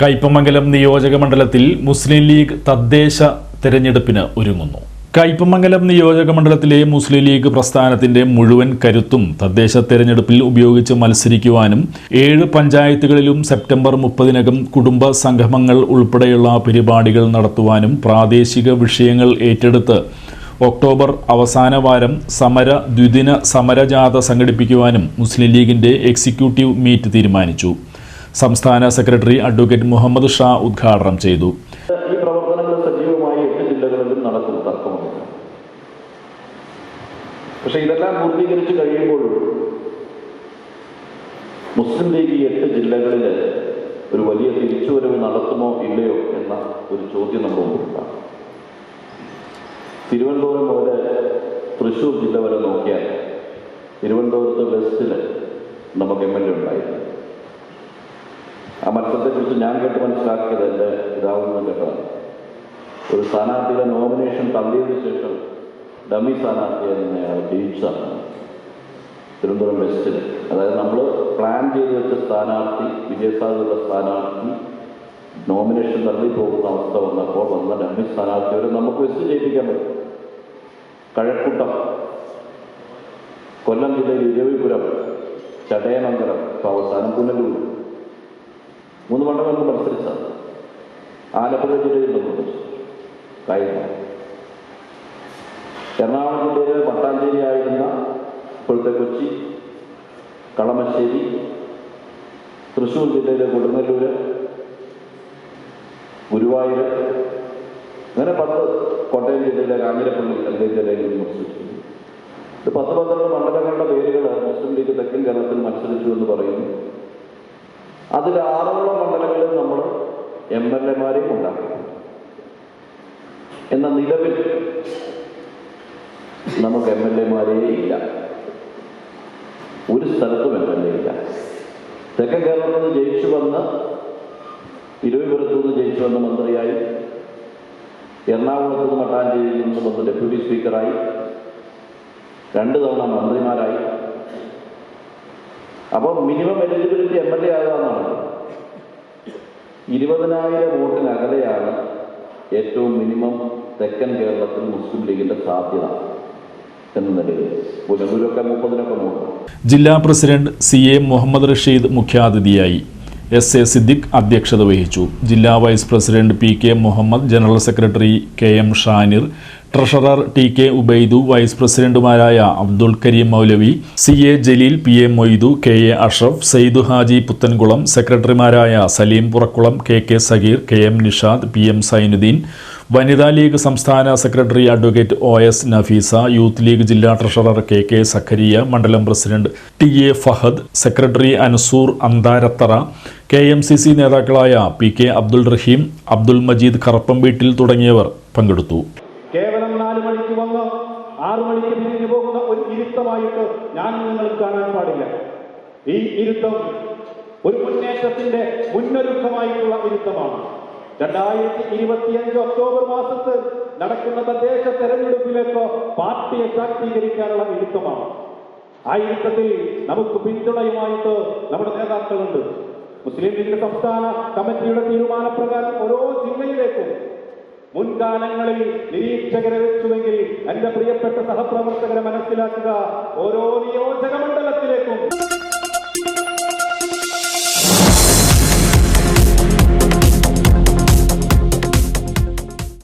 കയ്പമംഗലം നിയോജക മണ്ഡലത്തിൽ മുസ്ലിം ലീഗ് തദ്ദേശ തെരഞ്ഞെടുപ്പിന് ഒരുങ്ങുന്നു. കയ്പമംഗലം നിയോജക മണ്ഡലത്തിലെ മുസ്ലിം ലീഗ് പ്രസ്ഥാനത്തിന്റെ മുഴുവൻ കരുത്തും തദ്ദേശ തെരഞ്ഞെടുപ്പിൽ ഉപയോഗിച്ച് മത്സരിക്കുവാനും ഏഴ് പഞ്ചായത്തുകളിലും സെപ്റ്റംബർ മുപ്പതിനകം കുടുംബ സംഗമങ്ങൾ ഉൾപ്പെടെയുള്ള പരിപാടികൾ നടത്തുവാനും പ്രാദേശിക വിഷയങ്ങൾ ഏറ്റെടുത്ത് ഒക്ടോബർ അവസാന വാരം സമര ദ്വിദിന സമരജാഥ സംഘടിപ്പിക്കുവാനും മുസ്ലിം ലീഗിന്റെ എക്സിക്യൂട്ടീവ് മീറ്റ് തീരുമാനിച്ചു. സംസ്ഥാന സെക്രട്ടറി അഡ്വക്കേറ്റ് മുഹമ്മദ് ഷാ ഉദ്ഘാടനം ചെയ്തു. പക്ഷെ ഇതെല്ലാം പൂർത്തീകരിച്ച് കഴിയുമ്പോൾ മുസ്ലിം ലീഗ് ഈ എട്ട് ജില്ലകളിൽ ഒരു വലിയ തിരിച്ചുവരവ് നടത്തുമോ ഇല്ലയോ എന്ന ഒരു ചോദ്യം നമ്മുടെ മുമ്പിലുണ്ടാകും. തിരുവനന്തപുരം മുതൽ തൃശ്ശൂർ ജില്ല വരെ നോക്കിയാൽ തിരുവനന്തപുരത്ത് വെസ്റ്റിൽ നമുക്ക് എം എൽ എ ഉണ്ടായിരുന്നു. ആ മത്സരത്തെക്കുറിച്ച് ഞാൻ കേട്ട് മനസ്സിലാക്കിയത് എന്റെ പിതാവിൽ കേട്ടതാണ്. ഒരു സ്ഥാനാർത്ഥിയുടെ നോമിനേഷൻ തള്ളിയതിനു ശേഷം ഡമ്മി സ്ഥാനാർത്ഥിയെ തന്നെ അയാൾ ജയിച്ചതാണ് തിരുവനന്തപുരം വെസ്റ്റിൽ. അതായത് നമ്മൾ പ്ലാൻ ചെയ്ത് വെച്ച സ്ഥാനാർത്ഥി വിജയസാധ്യതയുള്ള സ്ഥാനാർത്ഥി നോമിനേഷൻ തള്ളി പോകുന്ന അവസ്ഥ വന്നപ്പോൾ വന്ന ഡമ്മി സ്ഥാനാർത്ഥിയോട് നമുക്ക് വെസ്റ്റ് ജയിപ്പിക്കാൻ പറ്റും. കഴക്കൂട്ടം. കൊല്ലം ജില്ലയിൽ ഇരവിപുരം ചടയമംഗലം ഇപ്പോൾ അവസാനം പുനലൂർ. മൂന്ന് മണ്ഡലങ്ങൾ മത്സരിച്ചത് ആലപ്പുഴ ജില്ലയിൽ മത്സരിച്ചു. കഴിഞ്ഞ. എറണാകുളം ജില്ലയിലെ പട്ടാഞ്ചേരി ആയിരുന്ന ഇപ്പോഴത്തെ കൊച്ചി കളമശ്ശേരി തൃശ്ശൂർ ജില്ലയിലെ കൊടുങ്ങല്ലൂര് ഗുരുവായൂർ അങ്ങനെ പത്ത് കോട്ടയം ജില്ലയിലെ കാഞ്ഞിരപ്പള്ളി അല്ലെങ്കിൽ ജില്ലയിൽ മത്സരിച്ചു. ഇത് പത്ത് പന്ത്രണ്ട് മണ്ഡലങ്ങളുടെ പേരുകൾ മുസ്ലിം ലീഗ് തെക്കൻ കേരളത്തിൽ മത്സരിച്ചു എന്ന് പറയുന്നു. അതിൽ ആറോളം മണ്ഡലങ്ങളിൽ നമ്മൾ എം എൽ എമാരെയും ഉണ്ടാക്കും. എന്ന നിലവിൽ നമുക്ക് എം എൽ എമാരേ ഇല്ല. ഒരു സ്ഥലത്തും എം എൽ എ ഇല്ല. തെക്കൻ കേരളത്തിൽ നിന്ന് ജയിച്ചു വന്ന തിരുവനന്തപുരത്ത് നിന്ന് ജയിച്ചു വന്ന മന്ത്രിയായി എറണാകുളത്ത് നിന്ന് മട്ടാഞ്ചേരിയിൽ നിന്ന് വന്ന് ഡെപ്യൂട്ടി സ്പീക്കറായി രണ്ട് തവണ മന്ത്രിമാരായി അപ്പോൾ minimum eligibility M L A ആകാന്നാണ് ഇരുപതിനായിരം വോട്ടിനകലെയാണ് ഏറ്റവും മിനിമം തെക്കൻ കേരളത്തിൽ മുസ്ലിം ലീഗിന്റെ സാധ്യത ജില്ലാ president C A Muhammad Rasheed മുഖ്യാതിഥിയായി എസ് എ സിദ്ദിഖ് അധ്യക്ഷത വഹിച്ചു. ജില്ലാ vice president P K Muhammad general secretary K M Shanir treasurer T K Ubaidu vice പ്രസിഡന്റുമാരായ Abdul Kareem Moulavi C A Jaleel P A Moidu K A Ashraf Saidu Haji Puthankulam സെക്രട്ടറിമാരായ Saleem Purakkulam K K Sagheer K M Nishad P M Zainuddin വനിതാ league സംസ്ഥാന secretary advocate O S Nafeesa youth league ജില്ലാ treasurer K K Zakariya മണ്ഡലം president T A Fahad secretary Ansoor Antharathara K M C C നേതാക്കളായ P K Abdul Raheem Abdul Majeed കറപ്പംവീട്ടിൽ തുടങ്ങിയവർ പങ്കെടുത്തു. കേവലം നാല് മണിക്ക് വന്ന് ആറു മണിക്ക് പിരിഞ്ഞു പോകുന്ന ഒരു ഇരുത്തമായിട്ട് ഞാൻ നിങ്ങൾ കാണാൻ പാടില്ല. ഈ ഇരുത്തം ഒരു മുന്നേറ്റത്തിന്റെ മുന്നൊരുക്കമായിട്ടുള്ള ഇരുത്തമാണ്. രണ്ടായിരത്തി ഇരുപത്തിയഞ്ച് ഒക്ടോബർ മാസത്തിൽ നടക്കുന്ന തദ്ദേശ തെരഞ്ഞെടുപ്പിലേക്ക് പാർട്ടിയെ ശാക്തീകരിക്കാനുള്ള ഇരുത്തമാണ്. ആ ഇരുത്തത്തിൽ നമുക്ക് പിന്തുണയുമായിട്ട് നമ്മുടെ നേതാക്കളുണ്ട്. മുസ്ലിം ലീഗ് സംസ്ഥാന കമ്മിറ്റിയുടെ തീരുമാനപ്രകാരം ഓരോ ജില്ലയിലേക്കും മുൻകാലങ്ങളിൽ നിരീക്ഷകരെ വെച്ചുവെങ്കിൽ എന്റെ പ്രിയപ്പെട്ട സഹപ്രവർത്തകരെ മനസ്സിലാക്കുക. ഓരോ നിയോജക മണ്ഡലത്തിലേക്കും